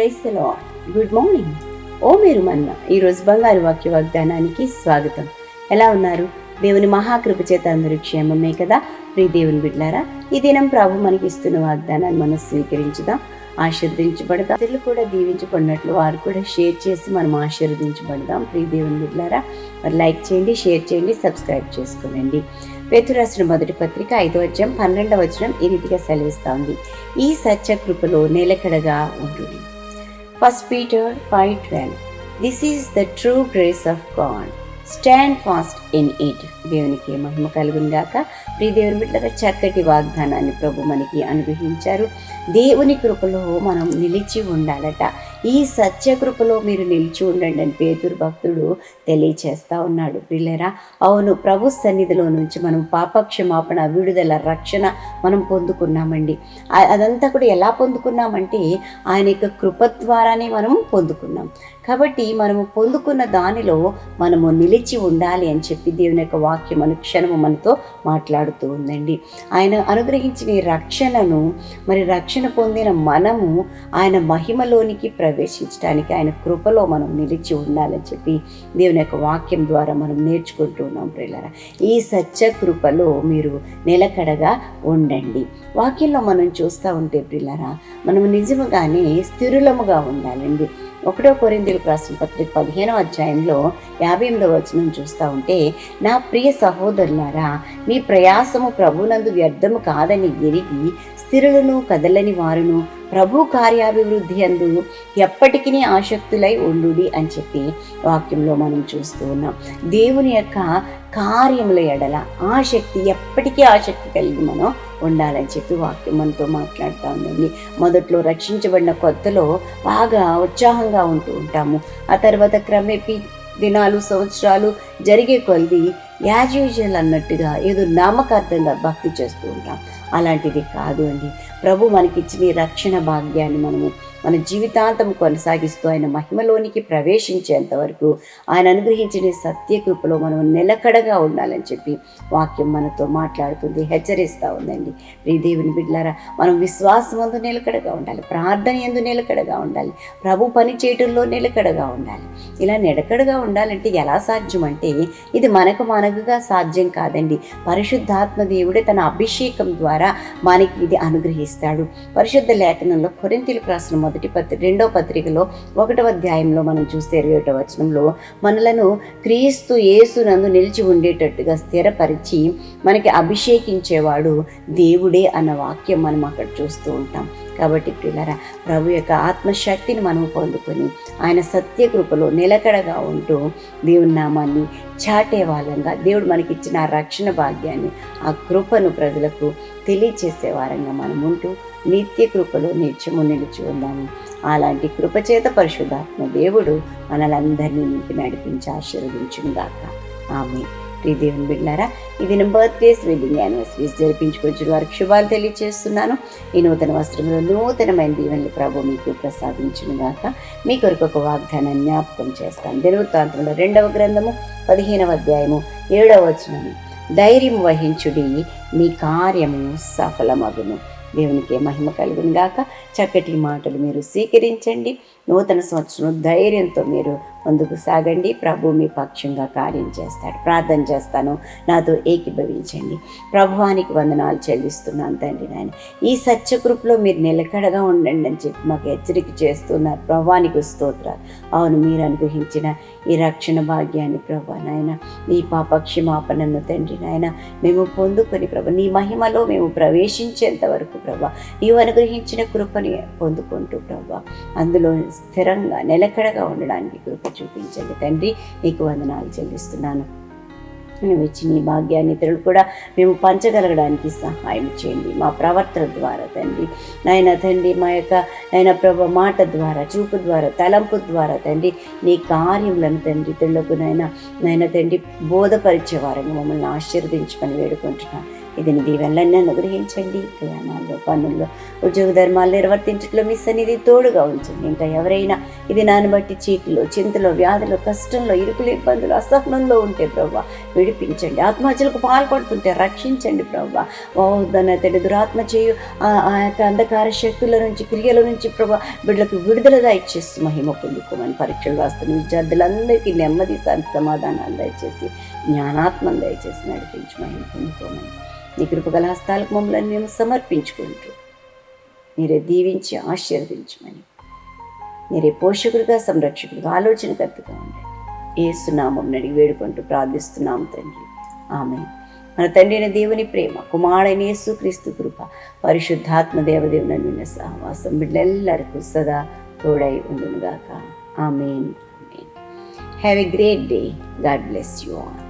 Good morning ఓ మీరు మన్న ఈరోజు బంగారు వాక్య వాగ్దానానికి స్వాగతం. ఎలా ఉన్నారు? దేవుని మహాకృప చేత అందరూ క్షేమమే కదా? ప్రి దేవుని బిడ్లారా ఈ దినం ప్రభు మనకి ఇస్తున్న వాగ్దానాన్ని మనం స్వీకరించుదాం ఆశీర్వదించబడదాం. ఇతరులు కూడా దీవించబడినట్లు వారు కూడా షేర్ చేసి మనం ఆశీర్వదించబడదాం. ప్రి దేవుని బిడ్లారా మరి లైక్ చేయండి షేర్ చేయండి సబ్స్క్రైబ్ చేసుకోనండి పెతురాసిన మొదటి పత్రిక ఐదో అధ్యాయం పన్నెండవ వచనం ఈ రీతిగా సెలవిస్తోంది ఈ సత్య కృపలో నిలకడగా ఉంటుంది 1 Peter 5:12 This is the true grace of God. Stand fast in it దేవునికి మహిమ కలుగునిగాక. ప్రియ దేవుని బిడ్డల చక్కటి వాగ్దానాన్ని ప్రభు మనకి అనుగ్రహించారు. దేవుని కృపలో మనం నిలిచి ఉండాలట. ఈ సత్య కృపలో మీరు నిలిచి ఉండండి అని పేతురు భక్తుడు తెలియచేస్తా ఉన్నాడు. పిల్లరా అవును ప్రభు సన్నిధిలో నుంచి మనం పాపక్షమాపణ విడుదల రక్షణ మనం పొందుకున్నామండి. అదంతా కూడా ఎలా పొందుకున్నామంటే ఆయన యొక్క కృప ద్వారానే మనం పొందుకున్నాం. కాబట్టి మనము పొందుకున్న దానిలో మనము నిలిచి ఉండాలి అని చెప్పి దేవుని యొక్క వాక్యం అనుక్షణము మనతో మాట్లాడుతూ ఉందండి. ఆయన అనుగ్రహించిన రక్షణను మరి రక్షణ పొందిన మనము ఆయన మహిమలోనికి ప్రవేశించడానికి ఆయన కృపలో మనం నిలిచి ఉండాలని చెప్పి దేవుని యొక్క వాక్యం ద్వారా మనం నేర్చుకుంటూ ఉన్నాం ప్రియులారా. ఈ సత్య కృపలో మీరు నిలకడగా ఉండండి. వాక్యంలో మనం చూస్తూ ఉంటే ప్రిల్లరా మనం నిజముగానే స్థిరులముగా ఉండాలండి. ఒకటో కొరిందీలకు రాసిన పత్రిక పదిహేనో అధ్యాయంలో యాభై ఎనిమిదవ వచనం చూస్తూ ఉంటే నా ప్రియ సహోదరులారా మీ ప్రయాసము ప్రభునందు వ్యర్థము కాదని ఎరిగి స్థిరులను కదలని వారును ప్రభు కార్యాభివృద్ధి అందు ఎప్పటికీ ఆసక్తులై ఉండుడి అని చెప్పి వాక్యంలో మనం చూస్తూ ఉన్నాం. దేవుని యొక్క కార్యముల ఎడల ఆసక్తి ఎప్పటికీ ఆసక్తి కలిగి మనం ఉండాలని చెప్పి వాక్యం మనతో మాట్లాడుతూ ఉందండి. మొదట్లో రక్షించబడిన కొత్తలో బాగా ఉత్సాహంగా ఉంటూ ఉంటాము. ఆ తర్వాత క్రమేపీ దినాలు సంవత్సరాలు జరిగే కొలది యాజ్ యూజువల్ అన్నట్టుగా ఏదో నామకార్థంగా భక్తి చేస్తూ ఉంటాం. అలాంటిది కాదు అండి. ప్రభు మనకిచ్చిన రక్షణ భాగ్యాన్ని మనము మన జీవితాంతం కొనసాగిస్తూ ఆయన మహిమలోనికి ప్రవేశించేంత వరకు ఆయన అనుగ్రహించిన సత్యకృపలో మనం నిలకడగా ఉండాలని చెప్పి వాక్యం మనతో మాట్లాడుతుంది హెచ్చరిస్తూ ఉందండి. ప్రియ దేవుని బిడ్డలారా మనం విశ్వాసం అందు నిలకడగా ఉండాలి ప్రార్థన ఎందు నిలకడగా ఉండాలి ప్రభు పని చేయటంలో నిలకడగా ఉండాలి. ఇలా నిలకడగా ఉండాలంటే ఎలా సాధ్యం అంటే ఇది మనకు మనకుగా సాధ్యం కాదండి. పరిశుద్ధాత్మ దేవుడే తన అభిషేకం ద్వారా మనకి ఇది అనుగ్రహిస్తాడు. పరిశుద్ధ లేఖనంలో కొరింతీలకు రాసిన మొదటి పత్రి రెండో పత్రికలో ఒకటవ అధ్యాయంలో మనం చూస్తే ఇరవై ఒకటవ వచనంలో మనలను క్రీస్తు యేసునందు నిలిచి ఉండేటట్టుగా స్థిరపరిచి మనకి అభిషేకించేవాడు దేవుడే అన్న వాక్యం మనం అక్కడ చూస్తూ ఉంటాం. కాబట్టి ప్రియులారా ప్రభు యొక్క ఆత్మశక్తిని మనం పొందుకొని ఆయన సత్యకృపలో నిలకడగా ఉంటూ దేవుని నామాన్ని చాటే వాళ్ళంగా దేవుడు మనకిచ్చిన ఆ రక్షణ భాగ్యాన్ని ఆ కృపను ప్రజలకు తెలియచేసే వారంగా మనం ఉంటూ నిత్య కృపలో నిత్యము నిలిచి ఉందాము. అలాంటి కృపచేత పరిశుద్ధాత్మ దేవుడు మనలందరినీ నింపి నడిపించి ఆశీర్వదించుగాక ఆమె ప్రియ దేవుని బిడ్డారా ఇది నా బర్త్డేస్ వెడ్డింగ్ యానివర్సరీస్ జరిపించుకొచ్చిన వారికి శుభాలు తెలియజేస్తున్నాను ఈ నూతన వస్త్రంలో నూతనమైన దీవెనలు ప్రభు మీకు ప్రసాదించిన గాక. మీ కొరకు ఒక వాగ్దానాన్ని జ్ఞాపకం చేస్తాను. దినవృత్తాంతంలో రెండవ గ్రంథము పదిహేనవ అధ్యాయము ఏడవ వచనము. ధైర్యం వహించుడి మీ కార్యము సఫలమగును. దేవునికి మహిమ కలుగును గాక చక్కటి మాటలు మీరు స్వీకరించండి. నూతన సంవత్సరం ధైర్యంతో మీరు ముందుకు సాగండి ప్రభు మీ పక్షంగా కార్యం చేస్తాడు. ప్రార్థన చేస్తాను నాతో ఏకీభవించండి. ప్రభువానికి వందనాలు చెల్లిస్తున్నాను తండ్రి నాయన. ఈ సత్యకృపలో మీరు నిలకడగా ఉండండి అని చెప్పి మాకు హెచ్చరిక చేస్తున్నారు. ప్రభువానికి స్తోత్రాలు. అవును మీరు అనుగ్రహించిన ఈ రక్షణ భాగ్యాన్ని ప్రభా నాయన నీ పాప క్షమాపణను తండ్రి నాయన మేము పొందుకొని ప్రభా నీ మహిమలో మేము ప్రవేశించేంత వరకు ప్రభా నీవు అనుగ్రహించిన కృపని పొందుకుంటూ ప్రభా అందులో స్థిరంగా నిలకడగా ఉండడానికి కృప చూపించండి తండ్రి. నీకు వందనాలు చెల్లిస్తున్నాను. నువ్వు ఇచ్చిన ఈ భాగ్యాన్ని ఇతరులు కూడా మేము పంచగలగడానికి సహాయం చేయండి. మా ప్రవర్తన ద్వారా తండ్రి. నాయన తండ్రి మా యొక్క నాయన ప్రభ మాట ద్వారా చూపు ద్వారా తలంపు ద్వారా తండ్రి నీ కార్యములను తండ్రి ఇతరులకు నాయన నాయన తండ్రి బోధపరిచేవారని మమ్మల్ని ఆశీర్వదించమని వేడుకుంటున్నాను. ఇది నీ దీవెనలన్నీ అనుగ్రహించండి. ప్రయాణాల్లో పనుల్లో ఉద్యోగ ధర్మాలు నిర్వర్తించట్లో మీ సన్నిధి తోడుగా ఉంచండి. ఇంకా ఎవరైనా ఇది నాన్న బట్టి చీకులు చింతలో వ్యాధులు కష్టంలో ఇరుకులు ఇబ్బందులు అసహనంలో ఉంటే ప్రభావ విడిపించండి. ఆత్మహత్యలకు పాల్పడుతుంటే రక్షించండి ప్రభావ ఓ దాని దురాత్మ చేయు ఆ- ఆ యొక్క అంధకార శక్తుల నుంచి క్రియల నుంచి ప్రభా బిడ్డలకు విడుదల దయచేసి మహిమ పొందుకోమని పరీక్షలు రాస్తున్న విద్యార్థులందరికీ నెమ్మది శాంతి సమాధానాలు దయచేసి జ్ఞానాత్మం దయచేసి నడిపించి మహిమ పొందుకోమని నీ కృపగల హస్తాలకు మమ్మల్ని మేము సమర్పించుకుంటూ మీరే దీవించి ఆశీర్వదించమని. మీరే పోషకుడిగా సంరక్షకుడిగా ఆలోచనకర్తగా ఉండండి. ఏసునామం అడిగి వేడుకుంటూ ప్రార్థిస్తున్నాము తండ్రి. ఆమె మన తండ్రిన దేవుని ప్రేమ కుమారుడైన యేసు క్రీస్తు కృప పరిశుద్ధాత్మ దేవదేవుని నిన్న సహవాసం బిడ్డలెల్లరికూ సదా తోడై ఉండునుగాక. Amen. Amen. Have a great day God bless you all